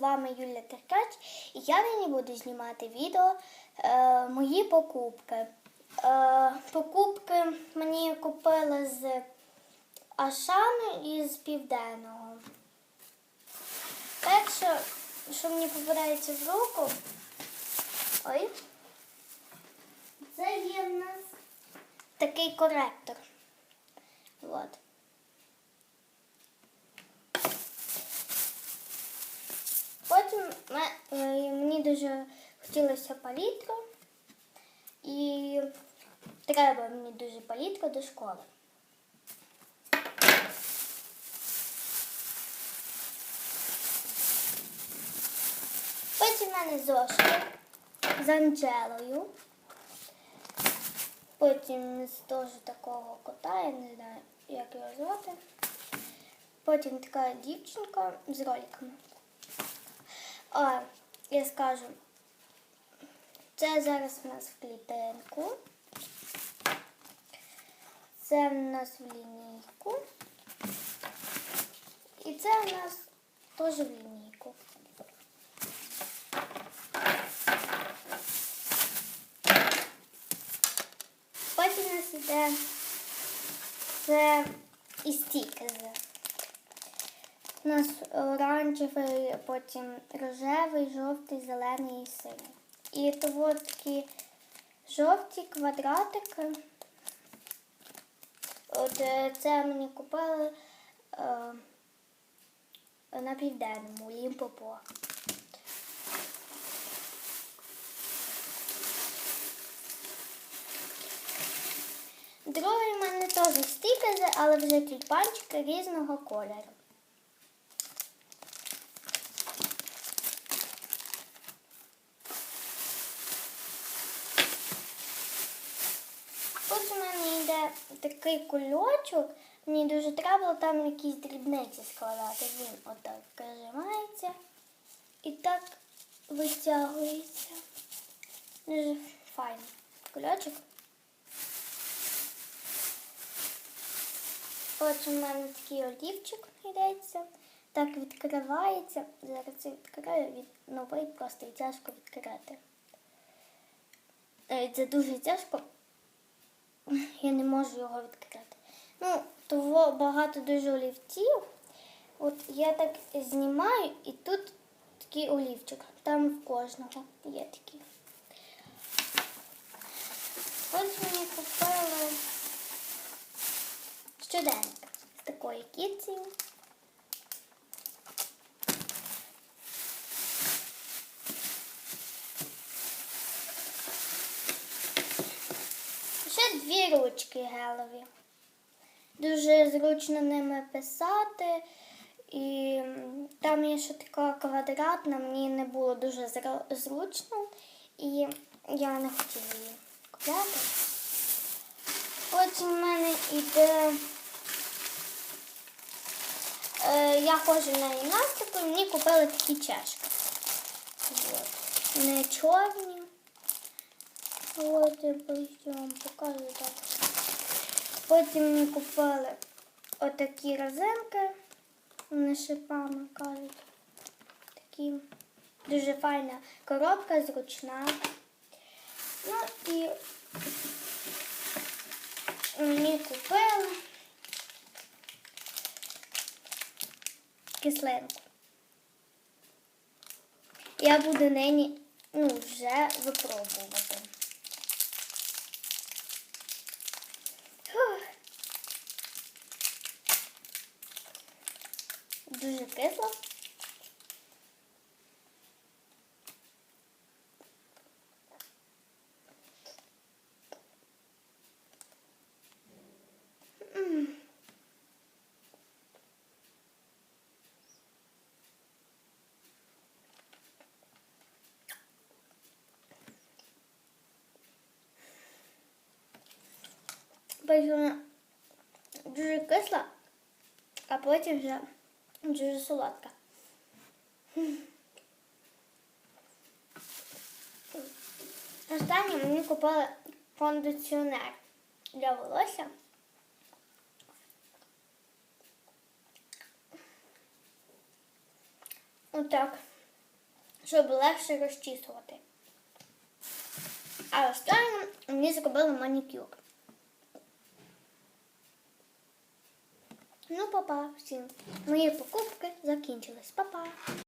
вами Юля Теркач, і я нині буду знімати відео е, мої покупки. Е, покупки мені купили з Ашану і з Південного. Перше, що мені попадається в руку, ой, це є в нас такий коректор. От. Потім ме- е, мені дуже хотілося палітру. І треба мені дуже палітра до школи. Потім в мене зошити з Анджелою. Потім з теж такого кота, я не знаю, як його звати. Потім така дівчинка з роликами. А, я скажу, це зараз в нас в клітинку. Це в нас в лінійку. І це в нас теж в лінійку. Потім у нас іде це і стікери. У нас оранжевий, потім рожевий, жовтий, зелений і синій. І того такі жовті квадратики. От е, це мені купили е, на південному Лімпопо. Другий в мене теж стікери, але вже тюльпанчики різного кольору. Ось у йде такий кульочок. Мені дуже треба було там якісь дрібниці складати. Він отак прижимається і так витягується. Дуже файний кульочок. Потім у мене такий олівчик йдеться. Так відкривається. Зараз це відкрию від новий, просто і тяжко відкрити. Е, Це дуже тяжко. Я не можу його відкрити. Ну, того багато дуже олівців. От я так знімаю, і тут такий олівчик. Там в кожного є такий. Ось мені купили щоденник з такої кітцею. Дві ручки гелеві. Дуже зручно ними писати. І там є ще така квадратна, мені не було дуже зручно, і я не хотіла її купляти. Потім в мене йде. Е, я ходжу на гімнастику, мені купили такі чашки. От. Не чорні. От я так. Потім мені купили отакі розинки. Вони шипами кажуть. Такі дуже файна коробка, зручна. Ну і мені купили кислинку. Я буду нині ну, вже випробувати. Дуже кисло. Дуже кисла, а потім вже дуже солодка. Останнє мені купили кондиціонер для волосся. Отак щоб легше розчісувати. А останнє мені зробили манікюр. Ну, папа, всім. Мої покупки закінчились. Папа.